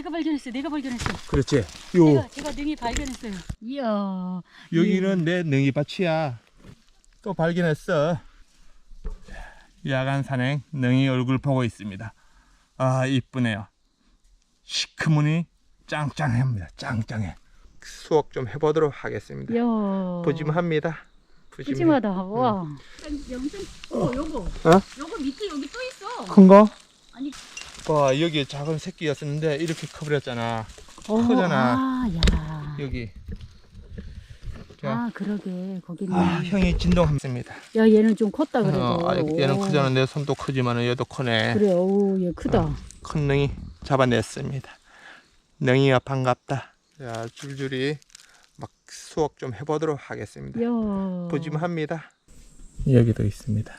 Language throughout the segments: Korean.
제가 발견했어요. 내가 발견했어요. 그렇지. 요 제가 제가 능이 발견했어요. 이야. 여기는 내 능이밭이야. 또 발견했어. 야간 산행 능이 얼굴 보고 있습니다. 아 이쁘네요. 시커머니 짱짱합니다. 짱짱해. 수확 좀 해보도록 하겠습니다. 이야. 부짐합니다. 부짐해. 푸짐하다. 와. 영상 어 요거. 어? 요거 밑에 여기 또 있어. 큰 거? 아니. 와 여기 작은 새끼였었는데 이렇게 커버렸잖아. 어, 크잖아. 아, 야. 여기. 자, 아, 그러게. 거기는. 아, 형이 진동합니다. 야, 얘는 좀 컸다 그래도. 어, 아, 얘는 오. 크잖아. 내 손도 크지만은 얘도 크네. 그래. 오, 얘 크다. 큰 능이 잡아냈습니다. 능이가 반갑다. 자, 줄줄이 막 수확 좀 해보도록 하겠습니다. 부짐합니다. 여기도 있습니다.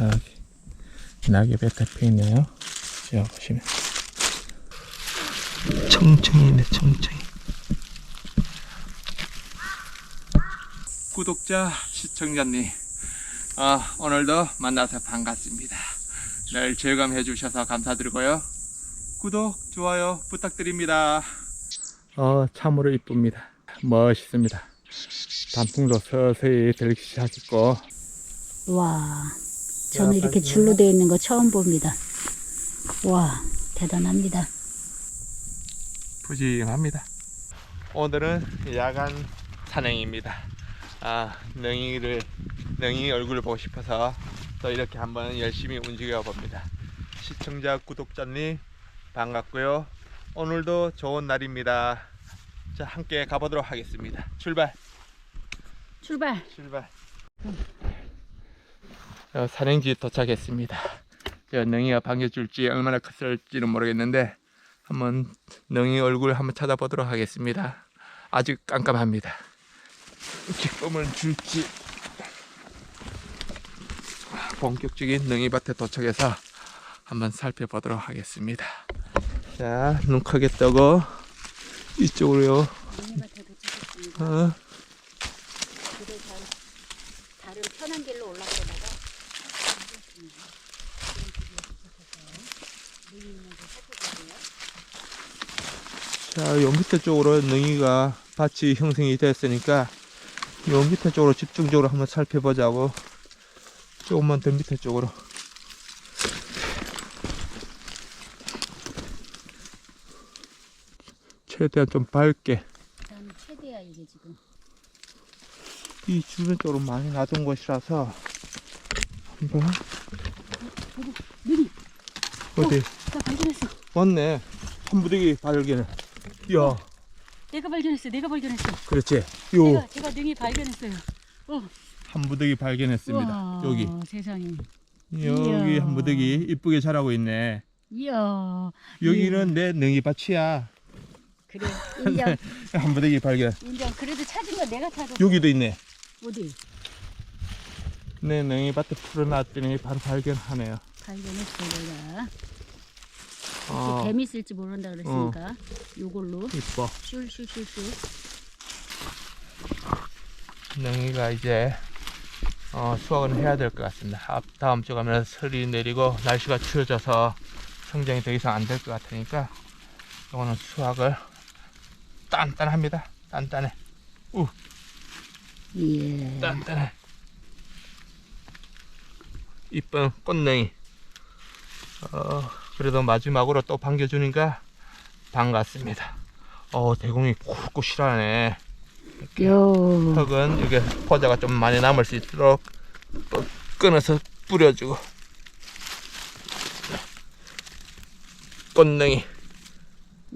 여기 낙엽에 덮여 있네요. 자 보시면 청청이네 청청이. 구독자 시청자님, 아, 오늘도 만나서 반갑습니다. 늘 즐거움해 주셔서 감사드리고요. 구독, 좋아요 부탁드립니다. 어, 참으로 이쁩니다. 멋있습니다. 단풍도 서서히 들기 시작했고 와. 저는 야, 이렇게 줄로 되어 있는 거 처음 봅니다. 와, 대단합니다. 푸짐합니다. 오늘은 야간 산행입니다. 아, 능이를 능이 얼굴을 보고 싶어서 또 이렇게 한번 열심히 움직여 봅니다. 시청자 구독자님 반갑고요. 오늘도 좋은 날입니다. 자, 함께 가보도록 하겠습니다. 출발. 출발. 출발. 어, 산행지 도착했습니다. 저 능이가 반겨줄지 얼마나 컸을지는 모르겠는데 한번 능이 얼굴 한번 찾아보도록 하겠습니다. 아주 깜깜합니다. 기쁨을 줄지 본격적인 능이밭에 도착해서 한번 살펴보도록 하겠습니다. 자, 눈 크게 뜨고 이쪽으로요. 어, 잘, 다른 편한 길로 올라가다가 자, 요 밑에 쪽으로 능이가 밭이 형성이 됐으니까 요 밑에 쪽으로 집중적으로 한번 살펴보자고 조금만 더 밑에 쪽으로 최대한 좀 밝게 최대야 이게 지금. 이 주변 쪽으로 많이 놔둔 곳이라서 한번. 어디 나 발견했어. 왔네 한 부대기 발견을 이 야 내가 발견했어요. 내가 발견했어. 그렇지 요 제가 제가 능이 발견했어요. 어. 한부대기 발견했습니다 우와, 여기 세상에. 여기 이야. 한부대기 이쁘게 자라고 있네 이야. 여기는 내 능이밭이야 그래. 인정. 한부대기 발견 인정. 그래도 찾은 건 내가 찾았어. 여기도 있네 어디? 내 능이밭에 풀어놨더니 바로 발견하네요 발견했어 내가. 어. 뱀 있을지 모른다 그랬으니까 요걸로. 이뻐. 슐슐슐슐. 능이가 이제 어, 수확은 해야 될 것 같습니다. 앞, 다음 주 가면 설이 내리고 날씨가 추워져서 성장이 더 이상 안 될 것 같으니까 이거는 수확을 단단합니다. 단단해. 예. 단단해. 이쁜 꽃냉이. 어, 그래도 마지막으로 또 반겨주니까 반갑습니다 어 대공이 요. 흙은 이게 포자가 좀 많이 남을 수 있도록 또 끊어서 뿌려주고 꽃냉이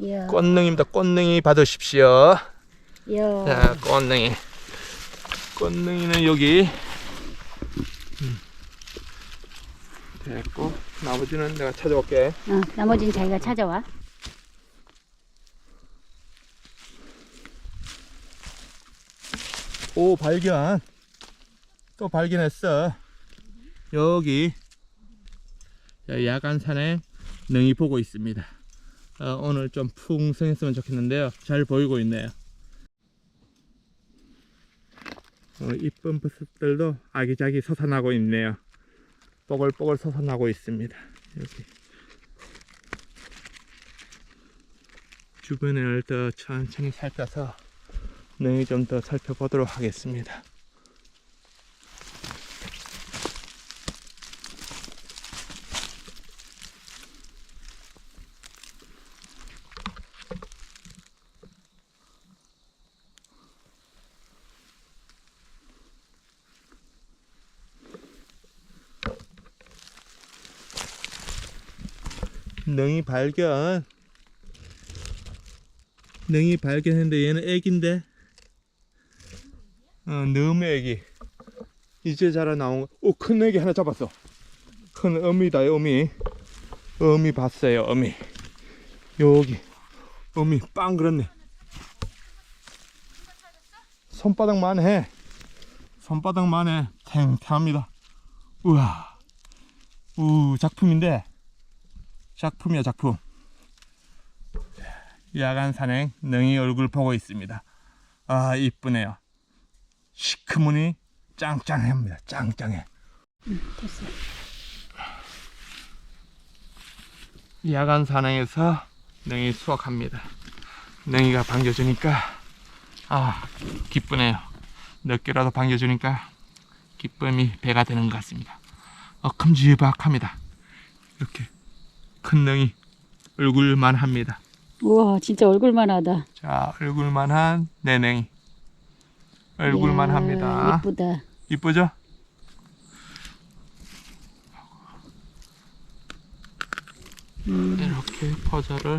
야. 꽃냉이입니다 꽃냉이 받으십시오 야. 자, 꽃냉이. 꽃냉이는 여기. 음. 됐고, 나머지는 내가 찾아올게. 어, 나머지는 자기가 찾아와. 오, 발견. 또 발견했어. 여기. 자, 야간 산에 능이 보고 있습니다. 어, 오늘 좀 풍성했으면 좋겠는데요. 잘 보이고 있네요. 어, 이쁜 버섯들도 아기자기 솟아나고 있네요. 뽀글뽀글 솟아나고 있습니다. 여기. 주변을 더 천천히 살펴서 능이 좀 더 살펴보도록 하겠습니다. 능이 발견. 능이 발견했는데 얘는 애기인데. 어, 너무 애기. 이제 자라 나온 거. 오, 큰 애기 하나 잡았어. 큰 어미다, 어미. 어미 봤어요, 어미. 여기. 어미 빵 그렇네. 손바닥만 해. 손바닥만 해. 탱탱합니다. 우와. 우, 작품인데. 작품이야 작품. 야간 산행 능이 얼굴 보고 있습니다. 아 이쁘네요. 시커머니 짱짱합니다. 짱짱해. 됐어. 야간 산행에서 능이 수확합니다. 능이가 반겨주니까 아 기쁘네요. 늦게라도 반겨주니까 기쁨이 배가 되는 것 같습니다. 어, 큼지막합니다. 이렇게 큰 능이 얼굴만 합니다 우와, 진짜 얼굴만 하다. 자, 얼굴만한 내냉이. 얼굴만 이야, 합니다. 예쁘다. 이쁘죠? 음. 이렇게 퍼자를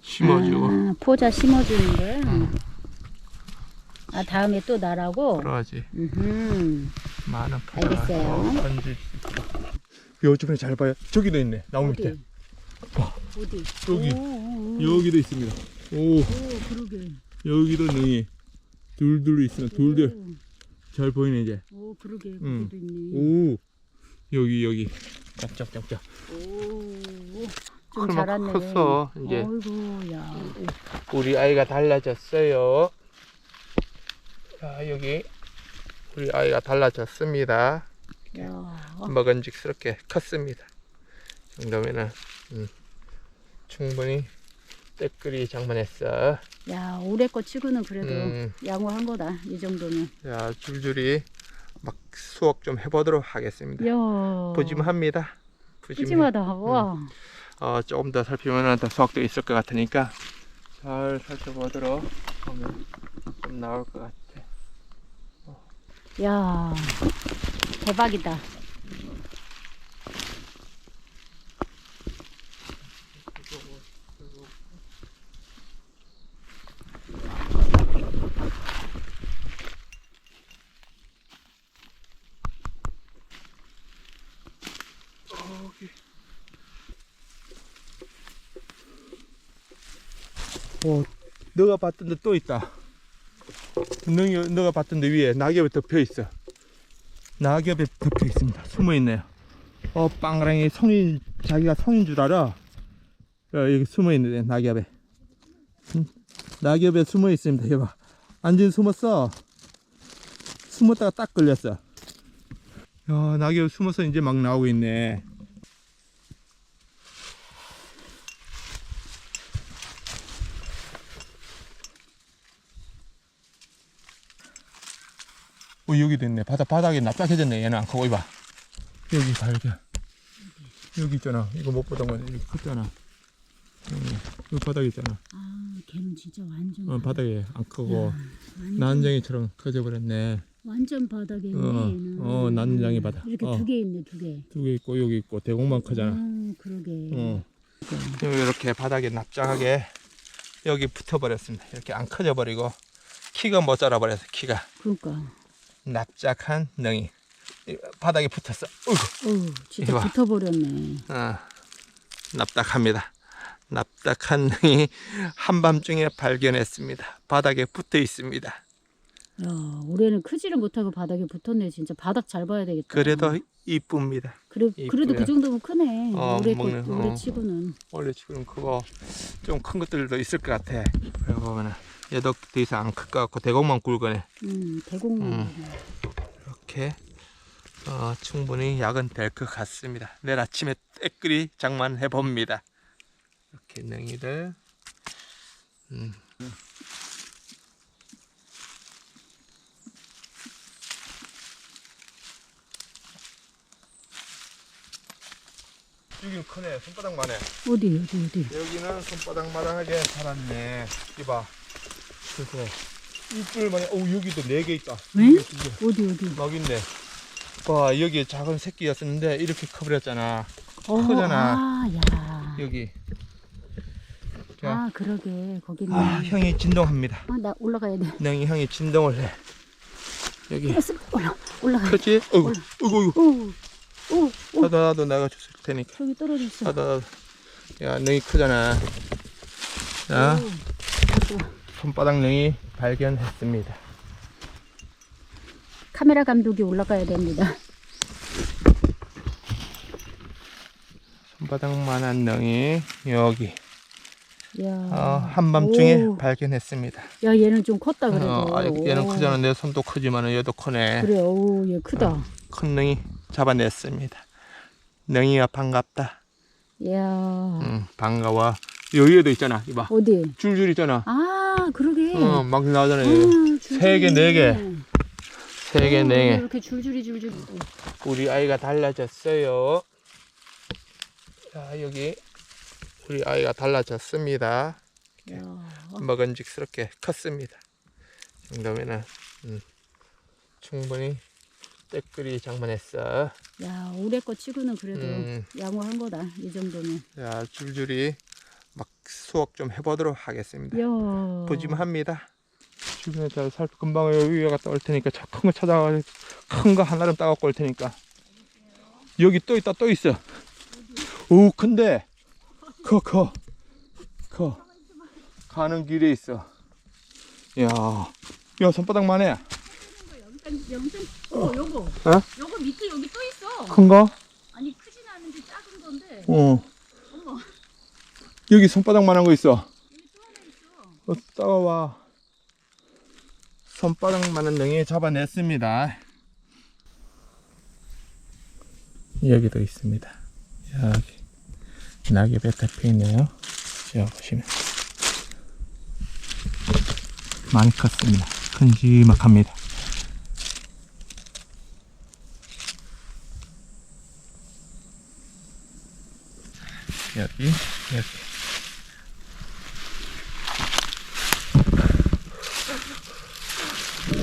심어주고 아, 포자 심어주는 거야? 아, 다음에 또 나라고? 그러지. 음흠. 많은 알겠어요. 던질 수 있고. 요 주변에 잘 봐요. 저기도 있네. 나무 밑에. 어디? 봐. 어디? 여기. 오, 오, 오. 여기도 있습니다. 오, 오, 그러게. 여기도 능이. 둘둘 있으면 둘둘. 오, 잘 보이네 이제. 오, 그러게. 응. 있네. 오, 여기 여기. 짝짝짝짝. 오, 좀 자랐네. 컸어, 이제. 어이구, 야. 우리 아이가 달라졌어요. 자, 여기 우리 아이가 달라졌습니다. 야. 먹은직스럽게 컸습니다. 이 정도면은 음, 충분히 때끌이 장만했어. 야, 올해 거 치고는 그래도 음. 양호한 거다. 이 정도면. 자, 줄줄이 막 수확 좀 해보도록 하겠습니다. 야. 푸짐합니다. 푸짐해. 푸짐하다. 와. 어, 조금 더 살피면 더 수확도 있을 것 같으니까 잘 살펴보도록 하면 좀 나올 것 같아. 야. 대박이다. 어, 너가 봤던 데 또 있다. 너가 봤던 데 위에 낙엽이 덮여 있어. 낙엽에 덮여 있습니다. 숨어 있네요. 어, 빵랑이 손이 자기가 손인 줄 알아. 어, 여기 숨어 있네 낙엽에. 음, 낙엽에 숨어 있습니다. 여봐. 완전 숨었어. 숨었다가 딱 걸렸어. 야, 낙엽 숨어서 이제 막 나오고 있네. 어, 여기도 있네. 바닥, 바닥이 납작해졌네. 얘는 안 크고, 이봐. 여기 발견. 여기 있잖아. 이거 못 보던 거네. 여기 컸잖아. 여기, 여기 바닥에 있잖아. 아, 걔는 진짜 완전. 어, 바닥에 안 크고, 완전, 난장이처럼 커져버렸네. 완전 바닥에. 어. 어, 난장이 바닥. 이렇게 어. 두개 있네, 두 개. 두 개 있고, 여기 있고, 대공만 크잖아. 아, 그러게. 어. 이렇게 바닥에 납작하게 여기 붙어버렸습니다. 이렇게 안 커져버리고, 키가 못 자라버렸어, 키가. 그러니까. 납작한 능이. 이 바닥에 붙었어. 어이구. 어, 진짜 이봐. 붙어버렸네. 어, 납작합니다. 납작한 능이 한밤중에 발견했습니다. 바닥에 붙어 있습니다. 야, 올해는 크지를 못하고 바닥에 붙었네. 진짜 바닥 잘 봐야 되겠다. 그래도 이쁩니다. 그래, 그래도. 그 정도면 크네. 어, 올해 먹는, 것, 올해 어. 치고는. 원래 지금 그거 좀 큰 것들도 있을 것 같아. 여기 보면은 얘도 더 이상 안 클 것 같고 대공만 굵어네. 음, 대공만. 음. 이렇게 어, 충분히 약은 될 것 같습니다. 내일 아침에 때끌이 장만해 봅니다. 이렇게 능이들 음. 여기는 크네. 손바닥만해. 어디 어디 어디. 여기는 손바닥만하게 자랐네. 이봐. 그래서 이뿔만해. 오 여기도 네 개 있다. 응? 개. 어디 어디. 막 있네. 와 여기 작은 새끼였었는데 이렇게 커버렸잖아. 어, 크잖아. 아, 야. 여기. 자, 아, 그러게. 거기는. 아 형이 진동합니다. 아, 나 올라가야 돼. 능이 형이 진동을 해. 여기 올라, 올라가. 크지? 어이구. 어이구, 오, 오, 오. 나도 나도 나가 줄 테니까. 저기 떨어졌어. 나도 나도. 야 능이 크잖아. 자 오. 손바닥 능이 발견했습니다. 카메라 감독이 올라가야 됩니다. 손바닥만한 능이 여기 야. 어, 한밤중에 오. 발견했습니다. 야, 얘는 좀 컸다 그래도. 어, 아, 얘는 오. 크잖아. 내 손도 크지만은 얘도 크네. 그래, 오, 얘 크다. 큰 능이 잡아냈습니다. 능이가 반갑다. 야. 응, 반가워. 여기에도 있잖아. 이봐. 어디? 줄줄 있잖아. 아, 그러게. 어, 막 나오잖아. 아, 여기. 줄줄이 세 개, 네 개. 세 개, 어, 네 개. 이렇게 줄줄이 줄줄이. 우리 아이가 달라졌어요. 자, 여기 우리 아이가 달라졌습니다. 야. 먹은직스럽게 컸습니다. 이 정도면은 음, 충분히 때끌이 장만했어. 야, 올해 거 치고는 그래도 음. 양호한 거다. 이 정도면. 자, 줄줄이 막 수확 좀 해보도록 하겠습니다. 야. 보짐합니다. 주변에 잘 살펴 금방 여기 갔다 올 테니까 큰 거 찾아가 큰 거 하나를 따갖고 올 테니까 여기 또 있다 또 있어. 오 근데 커 커 커 가는 길에 있어. 야, 야 손바닥만 해. 영상. 어, 요거. 어? 요거 밑에 여기 또 있어. 큰 거? 아니 크진 않은데 작은 건데. 어. 어머. 여기 손바닥만한 거 있어. 여기 또 하나 있어. 어, 따가와. 손바닥만한 능이 잡아냈습니다. 여기도 있습니다. 여기 낙엽에 덮여 있네요. 자 보시면 많이 컸습니다. 큼지막합니다. 여기 여기.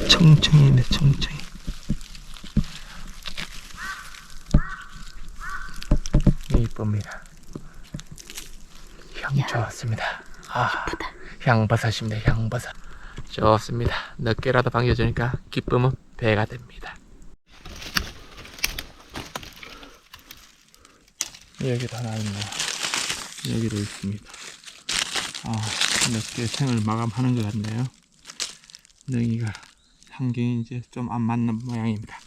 청청이네 청청이. 이쁩니다 향 좋습니다. 아, 향버섯입니다 향버섯 좋습니다. 늦게라도 반겨주니까 기쁨은 배가 됩니다. 여기도 하나 있네 여기도 있습니다 아 늦게 생을 마감하는 것 같네요 능이가 환경이 이제 좀 안 맞는 모양입니다.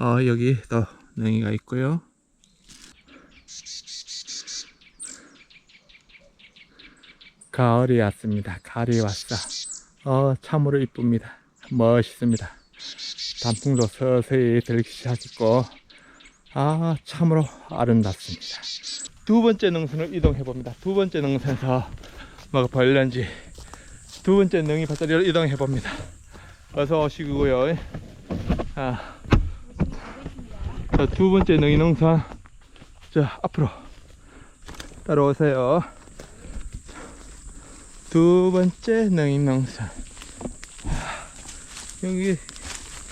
어, 여기 또 능이가 있고요. 가을이 왔습니다. 가을이 왔어. 어, 참으로 이쁩니다. 멋있습니다. 단풍도 서서히 들기 시작했고, 아, 참으로 아름답습니다. 두 번째 능선을 이동해 봅니다. 두 번째 능선에서 뭐가 벌런지 두 번째 능이 밭자리로 이동해 봅니다. 어서 오시고요. 아, 자, 두 번째 능이 농사. 자, 앞으로 따라오세요. 두 번째 능이 농사. 아, 여기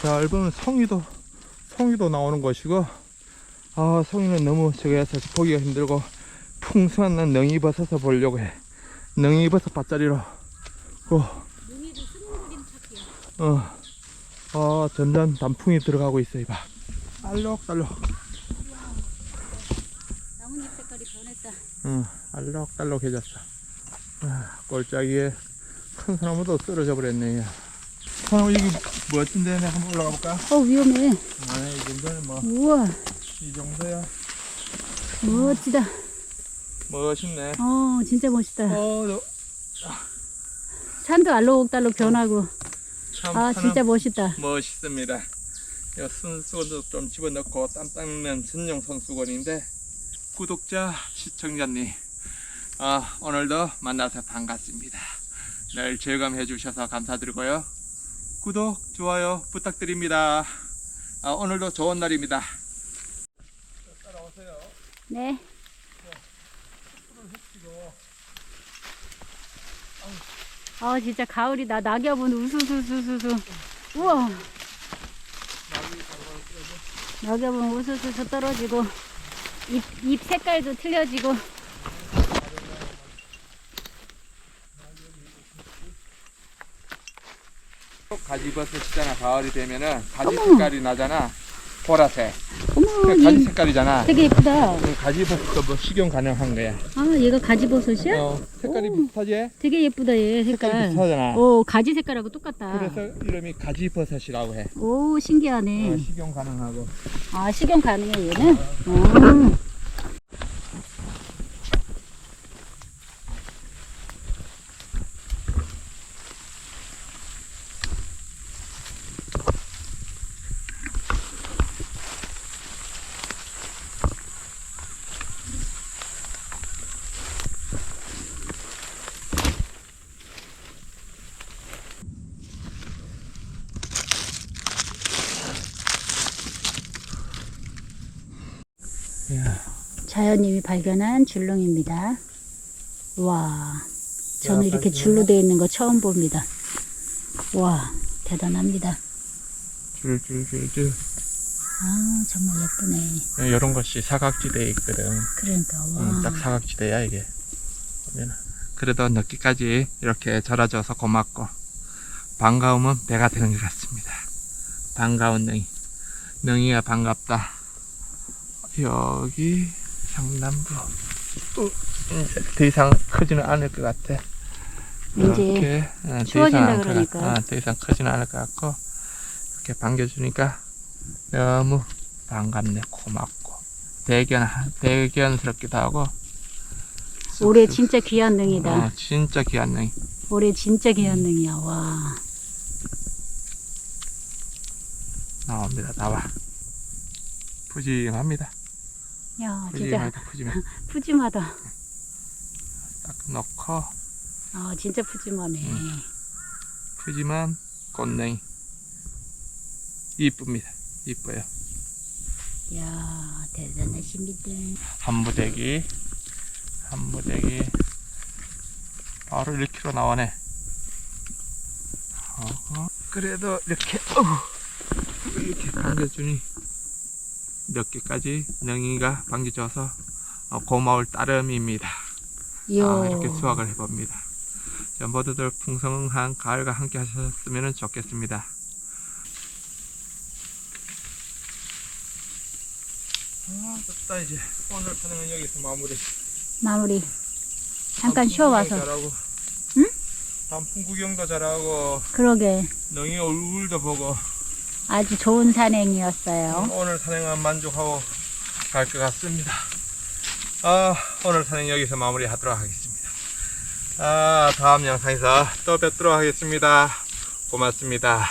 잘 보면 송이도, 송이도 나오는 것이고, 아, 송이는 너무 저기에서 보기가 힘들고, 풍성한 난 능이버섯을 보려고 해. 능이버섯 밭자리로. 어. 어, 어, 전전 단풍이 들어가고 있어, 이봐. 알록달록, 나뭇잎 색깔이 변했다. 응, 알록달록해졌어. 아, 꼴짜기에 큰 사람도 쓰러져 버렸네, 야. 어, 여기 멋진데, 내가 한번 올라가 볼까? 어, 위험해. 아, 이 정도는 뭐, 우와, 이 정도야. 멋지다. 멋있네. 어, 진짜 멋있다. 어, 너, 산도 알록달록 변하고. 참, 아, 진짜 멋있다. 멋있습니다. 이 손수건도 좀 집어넣고 땀 닦는 전용 손수건인데 구독자 시청자님 아, 오늘도 만나서 반갑습니다. 늘 즐거움해 주셔서 감사드리고요. 구독, 좋아요 부탁드립니다. 아, 오늘도 좋은 날입니다. 네. 아 진짜 가을이다. 낙엽은 우수수수수수. 우와. 낙엽은 우수수수 떨어지고 잎, 잎 색깔도 틀려지고. 가지버섯이잖아. 가을이 되면은 가지. 색깔이 나잖아. 보라색. 어머, 그 가지 얘 색깔이잖아. 되게 예쁘다. 그 가지버섯도 뭐 식용 가능한 거야. 아, 얘가 가지버섯이야? 어, 색깔이 오. 비슷하지? 되게 예쁘다, 얘 색깔이 색깔. 비슷하잖아. 오, 가지 색깔하고 똑같다. 그래서 이름이 가지버섯이라고 해. 오, 신기하네. 어, 식용 가능하고. 아, 식용 가능해, 얘는? 오. 자연님이 발견한 줄롱입니다. 와, 저는 야, 이렇게. 줄로 되어 있는 거 처음 봅니다. 와, 대단합니다. 줄줄줄줄. 아, 정말 예쁘네. 이런 것이 사각지대에 있거든. 그러니까, 와. 음, 딱 사각지대야 이게. 그래도 늦게까지 이렇게 절아줘서 고맙고 반가움은 배가 되는 것 같습니다. 반가운 능이. 능이가 반갑다. 여기 상남부. 또 이제 더 이상 크지는 않을 것 같아. 이제 이렇게, 어, 더 추워진다 이상 안 커- 그러니까. 어, 더 이상 크지는 않을 것 같고 이렇게 반겨주니까 너무 반갑네 고맙고 대견 대견스럽기도 하고 올해. 진짜 귀한 능이다. 어, 진짜 귀한 능이 올해 진짜 귀한 능이야, 와. 나옵니다 나와 푸짐합니다 야, 진짜 푸짐하다 푸짐해 푸짐하다. 딱 넣고 아, 진짜 푸짐하네. 음. 푸짐한 꽃냉이 이쁩니다 이뻐요 야, 대단하십니다. 한무대기 한무대기 바로 1kg 나오네 어허. 그래도 이렇게 어우, 이렇게 반겨주니 몇 개까지 능이가 반겨줘서 어, 고마울 따름입니다. 아, 이렇게 수확을 해봅니다 자, 모두들 풍성한 가을과 함께 하셨으면 좋겠습니다 아 됐다 이제 오늘 촬영은 여기서 마무리 마무리. 잠깐 단풍 쉬어 와서. 구경 잘하고. 응? 단풍 구경도 잘하고 그러게. 능이 얼굴도 보고 아주 좋은 산행이었어요. 오늘 산행은 만족하고 갈 것 같습니다. 아 오늘 산행 여기서 마무리하도록 하겠습니다. 아 다음 영상에서 또 뵙도록 하겠습니다. 고맙습니다.